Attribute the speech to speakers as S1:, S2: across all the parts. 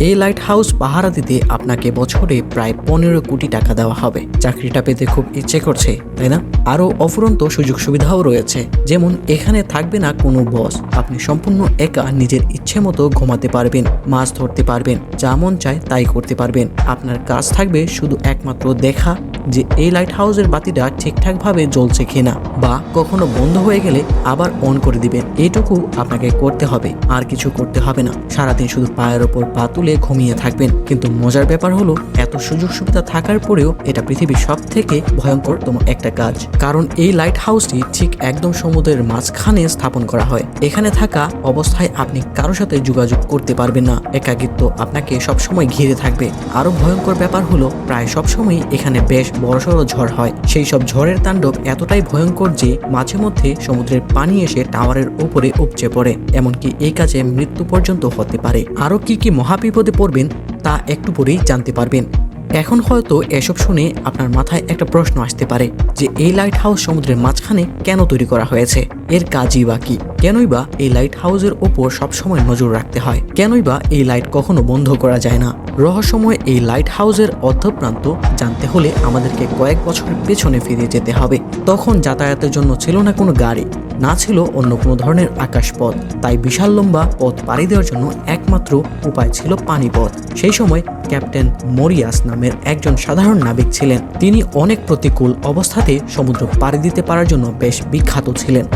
S1: এই light house পাহারা দিতে আপনাকে বছরে প্রায় পনেরো কোটি টাকা দেওয়া হবে। চাকরিটা পেতে খুব ইচ্ছে করছে, তাই না? আরও অফুরন্ত সুযোগ সুবিধাও রয়েছে। যেমন, এখানে থাকবে না কোনো বস আপনি সম্পূর্ণ একা নিজের ইচ্ছে মতো ঘুমাতে পারবেন, মাছ ধরতে পারবেন, যা মন চায় তাই করতে পারবেন। আপনার কাজ থাকবে শুধু একমাত্র দেখা যে এই লাইট হাউসের বাতিটা ঠিকঠাকভাবে জ্বলছে কিনা বা কখনো বন্ধ হয়ে গেলে আবার অন করে দিবেন। এইটুকু আপনাকে করতে হবে, আর কিছু করতে হবে না। সারাদিন শুধু পায়ের ওপর পা তুলে ঘুমিয়ে থাকবেন। কিন্তু মজার ব্যাপার হলো, এত সুযোগ সুবিধা থাকার পরেও এটা পৃথিবীর সব থেকে ভয়ঙ্করতম একটা কাজ। কারণ এই লাইট হাউসটি ঠিক একদম সমুদ্রের মাঝখানে স্থাপন করা হয়। এখানে থাকা অবস্থায় আপনি কারোর সাথে যোগাযোগ করতে পারবেন না। একাকিত্ব আপনাকে সবসময় ঘিরে থাকবে। আরও ভয়ঙ্কর ব্যাপার হলো, প্রায় সবসময় এখানে বেশ বড়সড় ঝড় হয়। সেই সব ঝড়ের তাণ্ডব এতটাই ভয়ঙ্কর যে মাঝে মধ্যে সমুদ্রের পানি এসে টাওয়ারের উপরে উপচে পড়ে, এমনকি এই কাজে মৃত্যু পর্যন্ত হতে পারে। আরও কি কি মহাবিপদে পড়বেন, তা একটু পরেই জানতে পারবেন। এখন হয়তো এসব শুনে আপনার মাথায় একটা প্রশ্ন আসতে পারে যে এই লাইট হাউস সমুদ্রের মাঝখানে কেন তৈরি করা হয়েছে? এর কাজই বা কি? কেনই বা এই লাইট হাউসের ওপর সবসময় নজর রাখতে হয়? কেনই বা এই লাইট কখনো বন্ধ করা যায় না? রহস্যময় এই লাইট হাউসের অর্ধপ্রান্ত জানতে হলে আমাদেরকে কয়েক বছর পেছনে ফিরে যেতে হবে। তখন যাতায়াতের জন্য ছিল না কোনো গাড়ি, না ছিল অন্য কোনো ধরনের আকাশপথ। তাই বিশাল লম্বা পথ পাড়ি দেওয়ার জন্য একমাত্র উপায় ছিল পানিপথ। সেই সময় ক্যাপ্টেন মরিয়াস নামের একজন সাধারণ নাবিক ছিলেন। তিনি অনেক প্রতিকূল অবস্থাতে সমুদ্র পাড়ি দিতে পারার জন্য বেশ বিখ্যাত ছিলেন।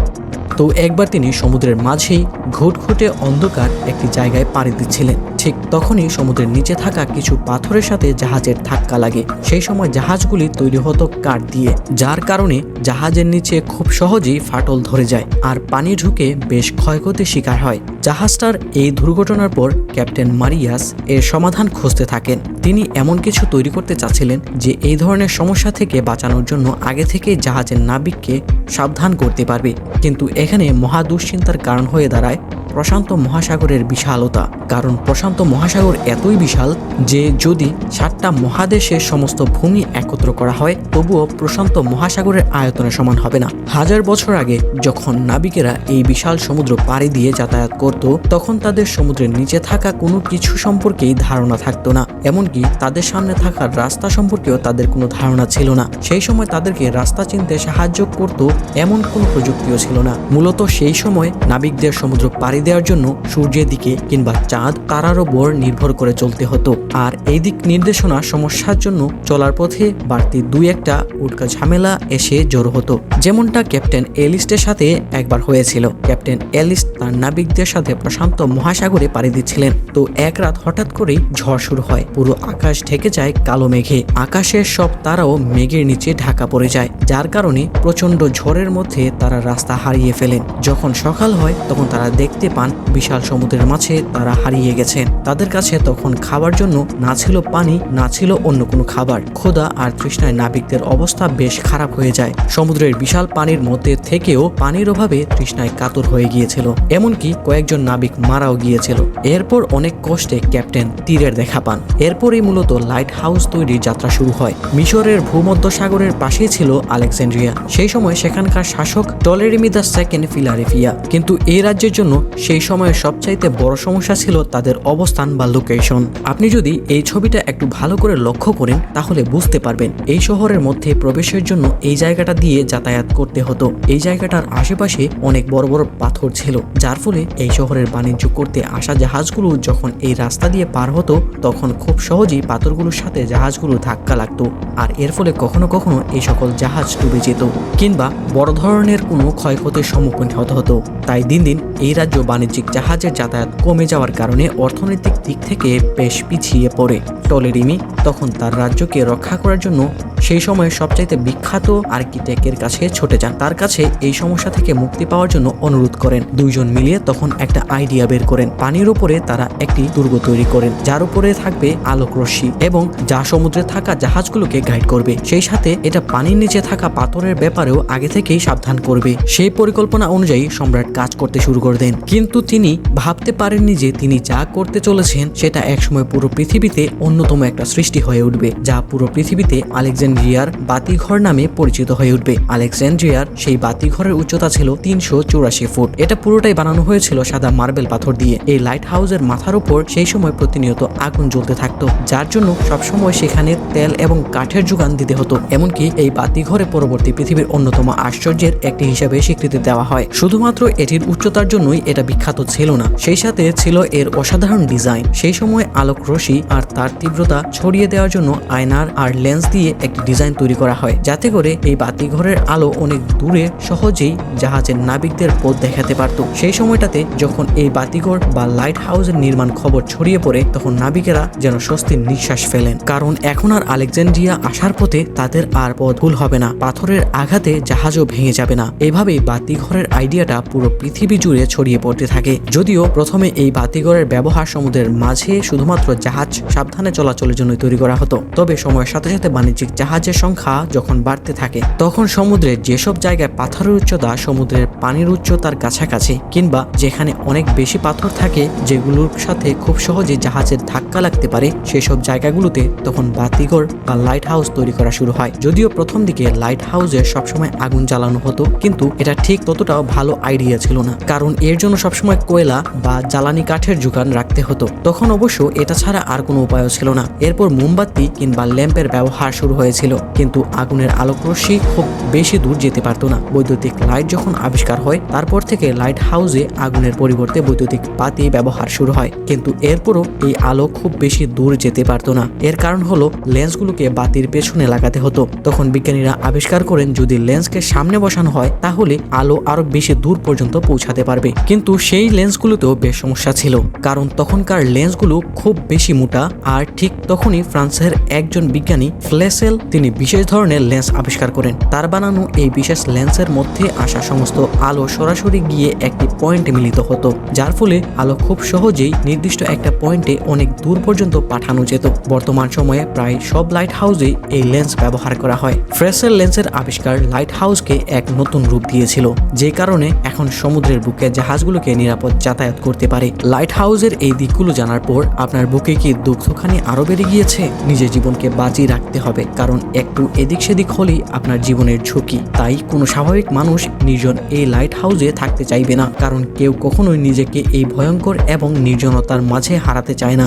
S1: তো একবার তিনি সমুদ্রের মাঝেই ঘুটঘুটে অন্ধকার একটি জায়গায় পাড়ি দিচ্ছিলেন। ঠিক তখনই সমুদ্রের নিচে থাকা কিছু পাথরের সাথে জাহাজের ধাক্কা লাগে। সেই সময় জাহাজগুলি তৈরি হতো কাঠ দিয়ে, যার কারণে জাহাজের নিচে খুব সহজেই ফাটল ধরে যায় আর পানি ঢুকে বেশ ক্ষয়ক্ষতির শিকার হয়। জাহাজটার এই দুর্ঘটনার পর ক্যাপ্টেন মারিয়াস এর সমাধান খুঁজতে থাকেন। তিনি এমন কিছু তৈরি করতে চাচ্ছিলেন যে এই ধরনের সমস্যা থেকে বাঁচানোর জন্য আগে থেকেই জাহাজের নাবিককে সাবধান করতে পারবে। কিন্তু এখানে মহা দুশ্চিন্তার কারণ হয়ে দাঁড়ায় প্রশান্ত মহাসাগরের বিশালতা। কারণ প্রশান্ত মহাসাগর এতই বিশাল যে যদি সাতটা মহাদেশের সমস্ত ভূমি একত্র করা হয়, তবুও প্রশান্ত মহাসাগরের আয়তনের সমান হবে না। হাজার বছর আগে যখন নাবিকেরা এই বিশাল সমুদ্র পাড়ি দিয়ে যাতায়াত করত, তখন তাদের সমুদ্রের নিচে থাকা কোনো কিছু সম্পর্কেই ধারণা থাকতো না। এমনকি তাদের সামনে থাকা রাস্তা সম্পর্কেও তাদের কোনো ধারণা ছিল না। সেই সময় তাদেরকে রাস্তা চিনতে সাহায্য করত এমন কোনো প্রযুক্তিও ছিল না। মূলত সেই সময় নাবিকদের সমুদ্র পাড়ি দেওয়ার জন্য সূর্যের দিকে কিংবা চাঁদ, তারার ওপর নির্ভর করে চলতে হতো। আর এই দিক নির্দেশনা সমস্যার জন্য চলার পথে বাড়তি দুই একটা উটকা ঝামেলা এসে জড়ো হতো। যেমনটা ক্যাপ্টেন এলিস্টের সাথে একবার হয়েছিল। ক্যাপ্টেন এলিস্ট তার নাবিকদের সাথে প্রশান্ত মহাসাগরে পাড়ি দিচ্ছিলেন। তো এক রাত হঠাৎ করেই ঝড় শুরু হয়। পুরো আকাশ ঢেকে যায় কালো মেঘে। আকাশের সব তারাও মেঘের নিচে ঢাকা পড়ে যায়। যার কারণে প্রচণ্ড ঝড়ের মধ্যে তারা রাস্তা হারিয়ে ফেলেন। যখন সকাল হয়, তখন তারা দেখতে পান। বিশাল সমুদ্রের মাঝে তারা হারিয়ে গেছেন। তাদের কাছে তখন খাবার জন্য না ছিল পানি, না ছিল অন্য কোনো খাবার। খোদা আর তৃষ্ণায় নাবিকদের অবস্থা বেশ খারাপ হয়ে যায়। সমুদ্রের বিশাল পানির মধ্যে থেকেও পানির অভাবে তৃষ্ণায় কাতর হয়ে গিয়েছিল। এমনকি কয়েকজন নাবিক মারাও গিয়েছিল। এরপর অনেক কষ্টে ক্যাপ্টেন তীরের দেখা পান। এরপরই মূলত লাইট হাউস তৈরির যাত্রা শুরু হয়। মিশরের ভূমধ্য সাগরের পাশেই ছিল আলেকজান্ড্রিয়া সেই সময় সেখানকার শাসক টলেরিমি দ্য সেকেন্ড ফিলারেফিয়া। কিন্তু এই রাজ্যের জন্য সেই সময়ের সবচাইতে বড় সমস্যা ছিল তাদের অবস্থান বা লোকেশন আপনি যদি এই ছবিটা একটু ভালো করে লক্ষ্য করেন, তাহলে বুঝতে পারবেন এই শহরের মধ্যে প্রবেশের জন্য এই জায়গাটা দিয়ে যাতায়াত করতে হতো। এই জায়গাটার আশেপাশে অনেক বড় বড় পাথর ছিল, যার ফলে এই শহরের বাণিজ্য করতে আসা জাহাজগুলো যখন এই রাস্তা দিয়ে পার হতো, তখন খুব সহজেই পাথরগুলোর সাথে জাহাজগুলো ধাক্কা লাগতো, আর এর ফলে কখনো কখনো এই সকল জাহাজ ডুবে যেত, কিংবা বড় ধরনের কোনো ক্ষয়ক্ষতির সম্মুখীন হতে হতো। তাই দিন দিন এই রাজ্য বাণিজ্যিক জাহাজের যাতায়াত কমে যাওয়ার কারণে অর্থনৈতিক দিক থেকে বেশ পিছিয়ে পড়ে। টলেরিমি তখন তার রাজ্যকে রক্ষা করার জন্য সেই সময় সবচাইতে বিখ্যাত আর্কিটেক্টের কাছে ছুটে যান। তার কাছে এই সমস্যা থেকে মুক্তি পাওয়ার জন্য অনুরোধ করেন। দুইজন মিলিয়ে তখন একটা আইডিয়া বের করেন। পানির উপরে তারা একটি দুর্গ তৈরি করেন, যার উপরে থাকবে আলোক রশ্মি এবং যা সমুদ্রে থাকা জাহাজগুলোকে গাইড করবে। সেই সাথে এটা পানির নিচে থাকা পাথরের ব্যাপারেও আগে থেকেই সাবধান করবে। সেই পরিকল্পনা অনুযায়ী সম্রাট কাজ করতে শুরু করে দেন। কিন্তু তিনি ভাবতে পারেননি যে তিনি যা করতে চলেছেন, সেটা একসময় পুরো পৃথিবীতে অন্যতম একটা সৃষ্টি হয়ে উঠবে, যা পুরো পৃথিবীতে আলেকজান্ডার আলেকজান্ড্রিয়ার বাতিঘর নামে পরিচিত হয়ে উঠবে। আলেকজান্ড্রিয়ার সেই বাতিঘরের উচ্চতা ছিল তিনশো চৌরাশি ফুট। এটা পুরোটাই বানানো হয়েছিল সাদা মার্বেল পাথর দিয়ে। এই লাইট হাউসের মাথার উপর সেই সময় প্রতিনিয়ত আগুন জ্বলতে থাকতো, যার জন্য সবসময় সেখানে তেল এবং কাঠের যোগান দিতে হতো। এমনকি এই বাতিঘরে পরবর্তী পৃথিবীর অন্যতম আশ্চর্যের একটি হিসাবে স্বীকৃতি দেওয়া হয়। শুধুমাত্র এটির উচ্চতার জন্যই এটা বিখ্যাত ছিল না, সেই সাথে ছিল এর অসাধারণ ডিজাইন। সেই সময় আলোক রশ্মি আর তার তীব্রতা ছড়িয়ে দেওয়ার জন্য আয়নার আর লেন্স দিয়ে একটি ডিজাইন তৈরি করা হয়, যাতে করে এই বাতিঘরের আলো অনেক দূরে সহজেই জাহাজের নাবিকদের পথ দেখাতে পারত। সেই সময়টাতে যখন এই বাতিঘর বা লাইট হাউসের নির্মাণ খবর ছড়িয়ে পড়ে, তখন নাবিকেরা যেন স্বস্তির নিঃশ্বাস ফেলেন। কারণ এখন আর আলেকজান্ড্রিয়া আসার পথে তাদের আর পথ ভুল হবে না। পাথরের আঘাতে জাহাজও ভেঙে যাবে না। এভাবেই বাতিঘরের আইডিয়াটা পুরো পৃথিবী জুড়ে ছড়িয়ে পড়তে থাকে। যদিও প্রথমে এই বাতিঘরের ব্যবহার সমুদ্রের মাঝে শুধুমাত্র জাহাজ সাবধানে চলাচলের জন্য তৈরি করা হতো। তবে সময়ের সাথে সাথে বাণিজ্যিক জাহাজের সংখ্যা যখন বাড়তে থাকে, তখন সমুদ্রের যেসব জায়গায় পাথরের উচ্চতা সমুদ্রের পানির উচ্চতার কাছাকাছি কিংবা যেখানে অনেক বেশি পাথর থাকে, যেগুলোর সাথে খুব সহজে জাহাজের ধাক্কা লাগতে পারে, সেসব জায়গাগুলোতে তখন বাতিঘর বা লাইট হাউস তৈরি করা শুরু হয়। যদিও প্রথম দিকে লাইট হাউসে সবসময় আগুন জ্বালানো হতো, কিন্তু এটা ঠিক ততটাও ভালো আইডিয়া ছিল না, কারণ এর জন্য সবসময় কয়লা বা জ্বালানি কাঠের যোগান রাখতে হতো। তখন অবশ্য এটা ছাড়া আর কোনো উপায়ও ছিল না। এরপর মোমবাতি কিংবা ল্যাম্পের ব্যবহার শুরু হয়েছিল। কিন্তু আগুনের আলোক রশ্মি খুব বেশি দূর যেতে পারতো না। বৈদ্যুতিক লাইট যখন আবিষ্কার হয়, তারপর থেকে লাইট হাউসে আগুনের পরিবর্তে বৈদ্যুতিক বাতি ব্যবহার শুরু হয়। কিন্তু এরপরও এই আলো খুব বেশি দূর যেতে পারতো না। এর কারণ হলো, লেন্সগুলোকে বাতির পেছনে লাগাতে হতো। তখন বিজ্ঞানীরা আবিষ্কার করেন, যদি লেন্সকে সামনে বসানো হয়, তাহলে আলো আরও বেশি দূর পর্যন্ত পৌঁছাতে পারবে। কিন্তু সেই লেন্সগুলোতেও বেশ সমস্যা ছিল, কারণ তখনকার লেন্সগুলো খুব বেশি মোটা, আর ঠিক তখনই ফ্রান্সের একজন বিজ্ঞানী, ফ্লেসেল তিনি বিশেষ ধরনের লেন্স আবিষ্কার করেন। তার বানানো এই বিশেষ লেন্সের মধ্যে আসা সমস্ত আলো সরাসরি গিয়ে একটি পয়েন্টে মিলিত হতো, যার ফলে আলো খুব সহজেই নির্দিষ্ট একটা পয়েন্টে অনেক দূর পর্যন্ত পাঠানো যেত। বর্তমান সময়ে প্রায় সব লাইট হাউসে এই লেন্স ব্যবহার করা হয়। ফ্রেসেল লেন্সের আবিষ্কার লাইট হাউসকে এক নতুন রূপ দিয়েছিল, যে কারণে এখন সমুদ্রের বুকে জাহাজগুলোকে নিরাপদ যাতায়াত করতে পারে। লাইট হাউসের এই দিকগুলো জানার পর আপনার বুকে কি দুঃখখানি আরও বেড়ে গিয়েছে? নিজের জীবনকে বাঁচিয়ে রাখতে হবে কারণ একটু এদিক সেদিক হলেই আপনার জীবনের ঝুঁকি। তাই কোনো স্বাভাবিক মানুষ নির্জন এই লাইট হাউসে থাকতে চাইবে না, কারণ কেউ কখনোই নিজেকে এই ভয়ঙ্কর এবং নির্জনতার মাঝে হারাতে চায় না।